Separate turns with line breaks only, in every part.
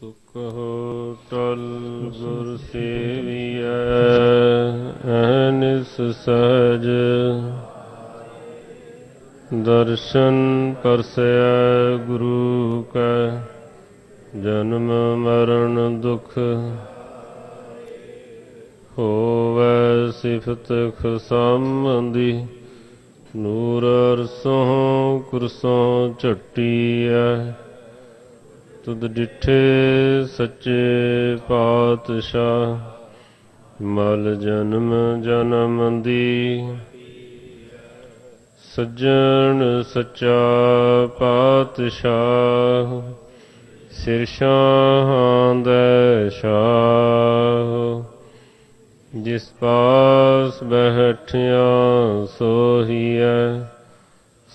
ਸੁਖ ਟਲ ਗੁਰ ਸੇਵੀਐ, ਅਨਿਸ ਸਹਜ ਦਰਸ਼ਨ ਪਰਸੈ ਗੁਰੂ ਕੈ, ਜਨਮ ਮਰਨ ਦੁਖ। ਹੋਵੇ ਸਿਫਤ ਖਸੰਬੰਦੀ, ਨੂਰ ਅਰਸੋਂ ਕੁਰਸੋਂ ਝਟੀਐ। ਤੁਧ ਡਿਠੇ ਸੱਚੇ ਪਾਤਸ਼ਾਹ, ਮਲ ਜਨਮ ਜਨਮ ਦੀ। ਸੱਜਣ ਸੱਚਾ ਪਾਤਸ਼ਾਹ, ਸਿਰ ਸ਼ਾਹਾਂ ਦੇ ਸ਼ਾਹ। ਜਿਸ ਪਾਸ ਬੈਠਿਆ ਸੋਹੀਐ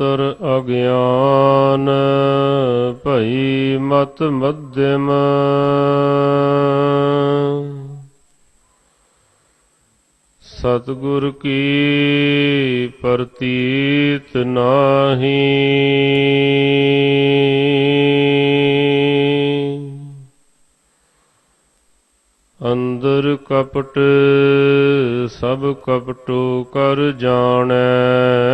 ਅੰਤਰ ਅਗਿਆਨ, ਭਈ ਮਤ ਮਧਿਮ। ਸਤਿਗੁਰ ਕੀ ਪ੍ਰਤੀਤ ਨਾਹੀ? ਅੰਦਰ ਕਪਟ, ਸਭ ਕਪਟੋ ਕਰ ਜਾਣੈ।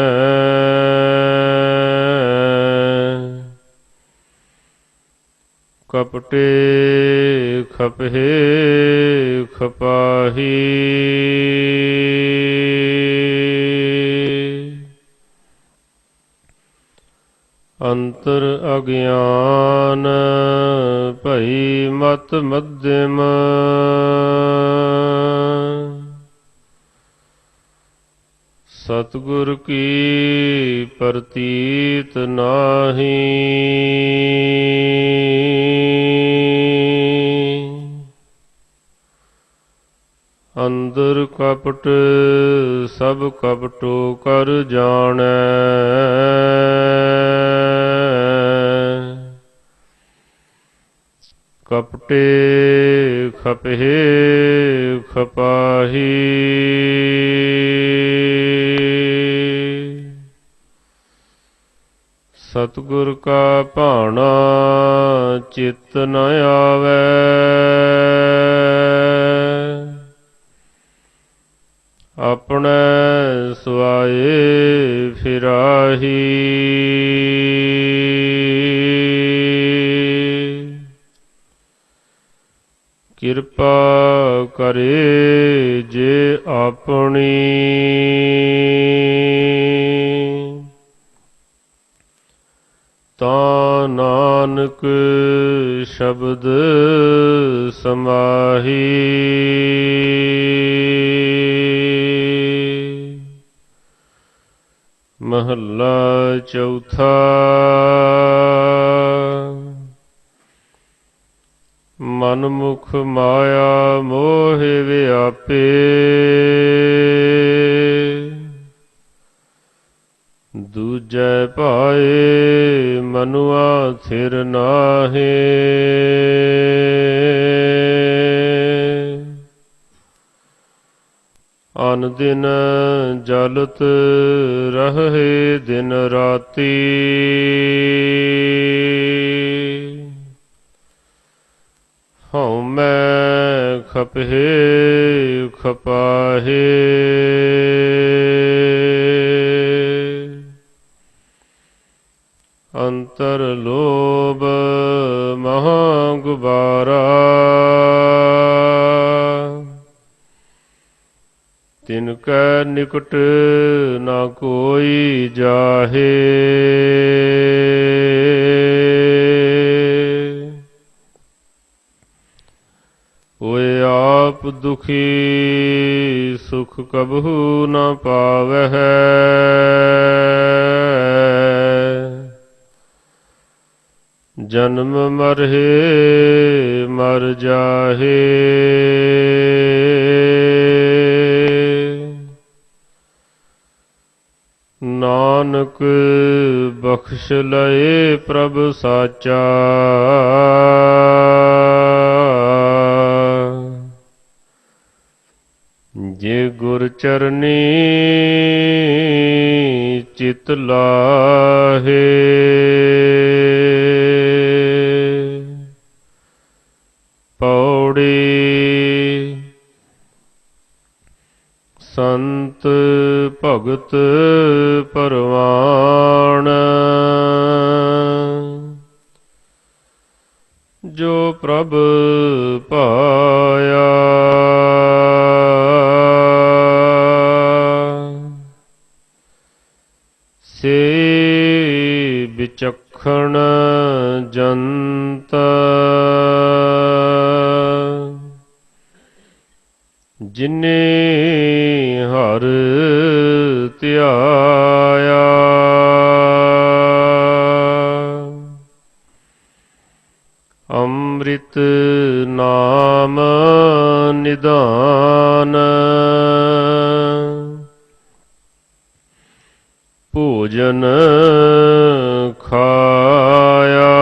ਕਪਟੇ ਖਪੇ ਖਪਾਹੀ। ਅੰਤਰ ਅਗਿਆਨ ਭਈ ਮਤ ਮਧਿਮ। ਸਤਿਗੁਰ ਕੀ ਪ੍ਰਤੀਤ ਨਾਹੀ। ਅੰਦਰ ਕਪਟ ਸਭ ਕਪਟੋ ਕਰ ਜਾਣੈ। ਕਪਟੇ ਖਪੇ ਸਤਿਗੁਰ ਕਾ ਭਾਣਾ ਚਿਤ ਨ ਆਵੈ। ਆਪਣੇ ਸਵਾਏ ਫਿਰਾਹੀ। ਕਿਰਪਾ ਕਰੇ ਜੇ ਆਪਣੀ। शब्द समाही। महला चौथा। मनमुख माया मोह व्यापे। दूजे पाए ਮਨੁਆ ਥਿਰ ਨਾਹੇ। ਅਨ ਦਿਨ ਜਲਤ ਰਹੇ ਦਿਨ ਰਾਤੀ। ਹਉ ਮੈਂ ਖਪਹਿ ਖਪਾਹੇ। ਅੰਤਰ ਲੋਭ ਮਹਾ ਗੁਬਾਰਾ। ਤਿਨ ਕੈ ਨਿਕਟ ਨਾ ਕੋਈ ਜਾਹੇ। ਓਏ ਆਪ ਦੁਖੀ ਸੁਖ ਕਬਹੂ ਨਾ ਪਾਵਹਿ। ਜਨਮ ਮਰਹਿ ਮਰ ਜਾਹੇ। ਨਾਨਕ ਬਖਸ਼ ਲਏ ਪ੍ਰਭ ਸਾਚਾ। ਜੇ ਗੁਰ ਚਰਨੀ ਚਿਤ ਲਾਹੇ। ਭਗਤ ਪਰਵਾਣ। ਜੋ ਪ੍ਰਭ ਪਾਇਆ। ਸੇ ਵਿਚਖਣ ਜੰਤ। ਜਿਨੇ ਹਰ ਨਿਦਾਨ ਭੋਜਨ ਖਾਇਆ।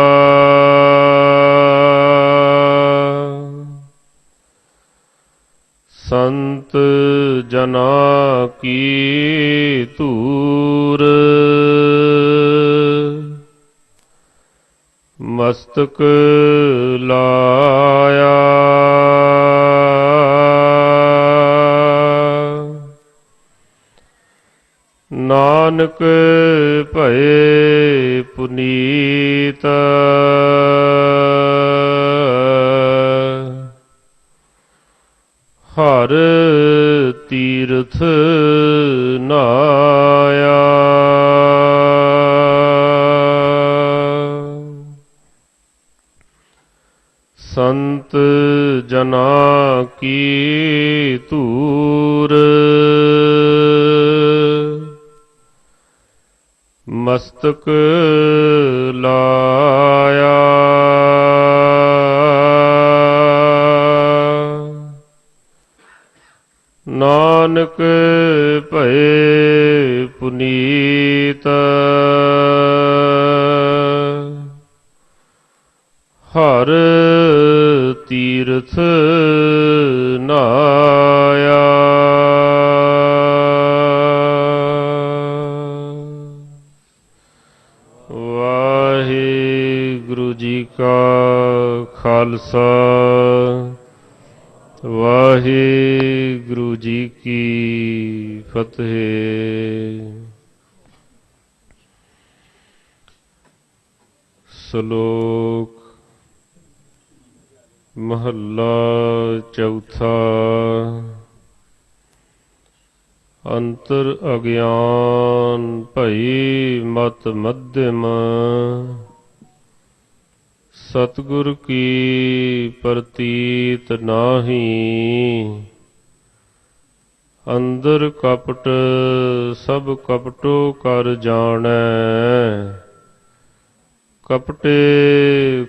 ਸੰਤ ਜਨਾ ਕੀ ਧੂਰ। ਮਸਤਕ ਲਾਇਆ। ਨਾਨਕ ਭਏ ਪੁਨੀਤ। ਹਰ ਤੀਰਥ ਨਾਇਆ। ਸੰਤ ਜਨਾ ਕੀ ਧੂਰ। ਮਸਤਕ ਲਾਇਆ। ਨਾਨਕ ਭਏ ਪੁਨੀਤ ਹਰ ਤੀਰਥ ਖਾਲਸਾ। ਵਾਹਿਗੁਰੂ ਜੀ ਕੀ ਫਤਿਹ। ਸ਼ਲੋਕ ਮਹੱਲਾ ਚੌਥਾ। ਅੰਤਰ ਅਗਿਆਨ ਭਈ ਮਤ ਮਧਿਮ। ਸਤਿਗੁਰ ਕੀ ਪ੍ਰਤੀਤ ਨਾਹੀ। ਅੰਦਰ ਕਪਟ, ਸਭ ਕਪਟੋ ਕਰ ਜਾਣੈ। ਕਪਟੇ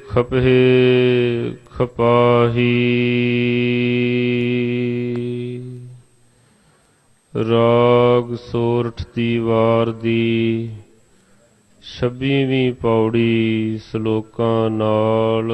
ਖਪੇ ਖਪਾਹੀ। ਰਾਗ ਸੋਰਠ ਦੀ ਵਾਰ ਦੀ ਛੱਬੀਵੀਂ ਪੌੜੀ ਸ਼ਲੋਕਾਂ ਨਾਲ